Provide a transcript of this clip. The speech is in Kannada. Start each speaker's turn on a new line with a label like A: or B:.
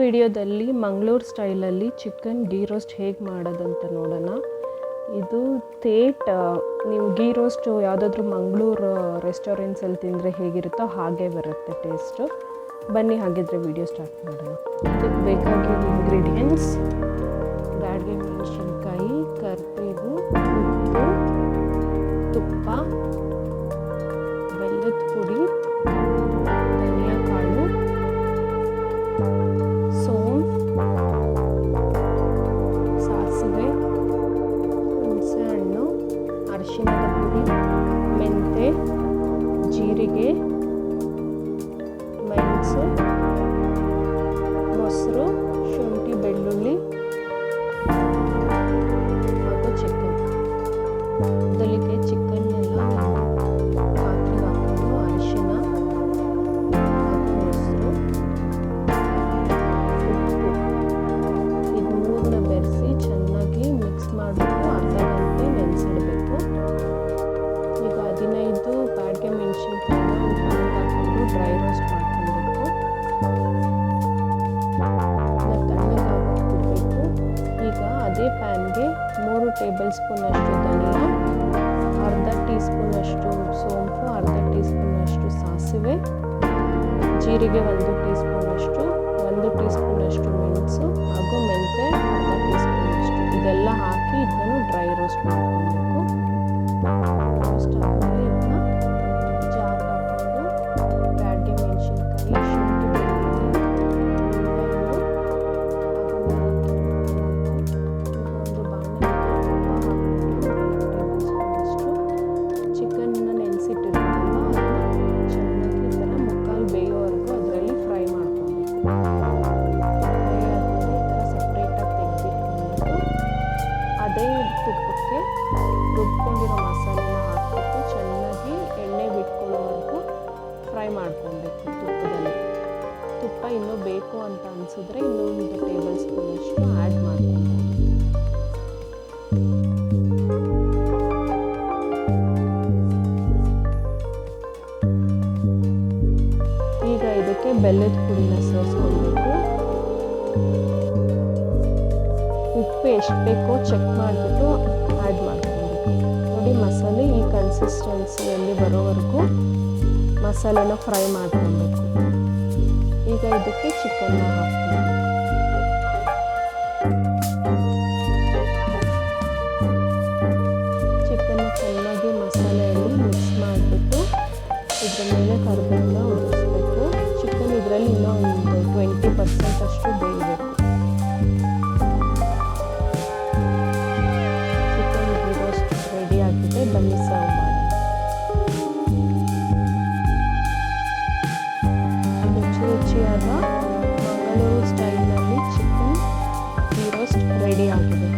A: ವಿಡಿಯೋದಲ್ಲಿ ಮಂಗಳೂರು ಸ್ಟೈಲಲ್ಲಿ ಚಿಕನ್ ಗೀ ರೋಸ್ಟ್ ಹೇಗೆ ಮಾಡೋದಂತ ನೋಡೋಣ. ಇದು ತೇಟ್ ನೀವು ಗೀ ರೋಸ್ಟು ಯಾವುದಾದ್ರೂ ಮಂಗಳೂರು ರೆಸ್ಟೋರೆಂಟ್ಸಲ್ಲಿ ತಿಂದರೆ ಹೇಗಿರುತ್ತೋ ಹಾಗೆ ಬರುತ್ತೆ ಟೇಸ್ಟು. ಬನ್ನಿ ಹಾಗಿದ್ರೆ ವಿಡಿಯೋ ಸ್ಟಾರ್ಟ್ ಮಾಡೋಣ. ಇದಕ್ಕೆ ಬೇಕಾಗಿರೋ ಇಂಗ್ರೀಡಿಯೆಂಟ್ಸ್ ಬ್ಯಾಡ್ಗೆ ಮೆಣಸಿನ್ಕಾಯಿ, ಕರಿಬೇವು, ಉಪ್ಪು, ತುಪ್ಪ. ಅರಿಶಿಣದ ಪುಡಿ ಮೆಂತೆ ಜೀರಿಗೆ ಮೆಣಸು ಮೊಸರು ಶುಂಠಿ ಬೆಳ್ಳುಳ್ಳಿ ಚಿಕನ್ ಚಿಕನ್ ಅದೇ ಪ್ಯಾನ್ಗೆ ಮೂರು ಟೇಬಲ್ ಸ್ಪೂನಷ್ಟು ಧನಿಯಾ, ಅರ್ಧ ಟೀ ಸ್ಪೂನಷ್ಟು ಸೋಂಪು, ಅರ್ಧ ಟೀ ಸ್ಪೂನಷ್ಟು ಸಾಸಿವೆ, ಜೀರಿಗೆ ಒಂದು ಟೀ ಸ್ಪೂನಷ್ಟು ಒಂದು ಟೀ ಸ್ಪೂನಷ್ಟು ಮೆಣಸು ಹಾಗೂ ಮೆಂತೆ ಅರ್ಧ ಟೀ ಸ್ಪೂನಷ್ಟು ಇದೆಲ್ಲ ಹಾಕಿ ಇದನ್ನು ಡ್ರೈ ರೋಸ್ಟ್ ಮಾಡ್ಕೊಬೇಕು. ರೋಸ್ಟ್ ಅದೇ ತುಪ್ಪಕ್ಕೆ ರುಬ್ಕೊಂಡಿರೋ ಮಸಾಲೆನ ಹಾಕ್ಬಿಟ್ಟು ಚೆನ್ನಾಗಿ ಎಣ್ಣೆ ಬಿಟ್ಕೊಳ್ಳೋವರೆಗೂ ಫ್ರೈ ಮಾಡ್ಕೊಬೇಕು ತುಪ್ಪದಲ್ಲಿ. ತುಪ್ಪ ಇನ್ನೂ ಬೇಕು ಅಂತ ಅನಿಸಿದ್ರೆ ಇನ್ನೊಂದು ಟೇಬಲ್ ಸ್ಪೂನಷ್ಟು ಆ್ಯಡ್ ಮಾಡ್ಕೊಬೋದು ಈಗ ಇದಕ್ಕೆ ಬೆಲ್ಲದ ಪುಡಿನ ಸೇರಿಸ್ಕೊಳ್ಬೇಕು. ಎಷ್ಟು ಬೇಕೋ ಚೆಕ್ ಮಾಡಿಬಿಟ್ಟು ಆ್ಯಡ್ ಮಾಡ್ಕೊಬೇಕು. ನೋಡಿ ಮಸಾಲೆ ಈ ಕನ್ಸಿಸ್ಟೆನ್ಸಿಯಲ್ಲಿ ಬರೋವರೆಗೂ ಮಸಾಲೆನ ಫ್ರೈ ಮಾಡ್ಕೊಬೇಕು. ಈಗ ಇದಕ್ಕೆ ಚಿಕನ್ನ ಹಾಕ್ತೀನಿ ಚಿಕನ್ನ ಚೆನ್ನಾಗಿ ಮಸಾಲೆಯಲ್ಲಿ ಮಿಕ್ಸ್ ಮಾಡಿಬಿಟ್ಟು ಇದರ ಮೇಲೆ ಕರಿಬೇವನ್ನ ಉದುರಿಸ್ಬೇಕು ಚಿಕನ್ ಇದರಲ್ಲಿ ಇನ್ನೂ ಒಂದು ಟ್ವೆಂಟಿ ಪರ್ಸೆಂಟ್ ಅಷ್ಟು ಆಗಿದೆ ಬನ್ನಿ ಸರ್ವ್ ಮಾಡಿ ರುಚಿ ರುಚಿಯಾದ Mangaluru ಸ್ಟೈಲ್ನಲ್ಲಿ chicken ghee roast ready ಆಗಿದೆ